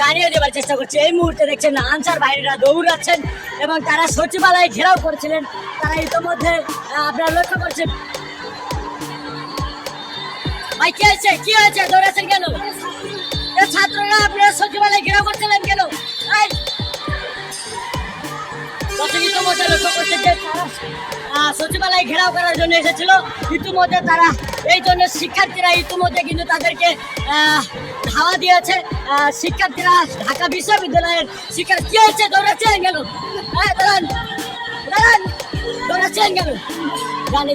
জানিয়ে দেওয়ার চেষ্টা এই মুহূর্তে দেখছেন আনসার দৌড়াচ্ছেন এবং তারা সচিবালয় ঘেরাও করেছিলেন। তারা ইতিমধ্যে আপনার আপনারা লক্ষ্য করছেন। ভাই, কি হয়েছে? কি হয়েছে? দৌড়াচ্ছেন কেন? ছাত্ররা আপনারা সচিবালয় ঘেরাও করছিলেন? সচিবালয় ঘেরাও করার জন্য এসেছিল। ইতিমধ্যে তারা এই জন্য শিক্ষার্থীরা ইতিমধ্যে কিন্তু তাদেরকে ধাওয়া দিয়েছে। শিক্ষার্থীরা ঢাকা বিশ্ববিদ্যালয়ের শিক্ষার্থী হয়েছে দৌড়াচ্ছেন গেল। হ্যাঁ কেন জানি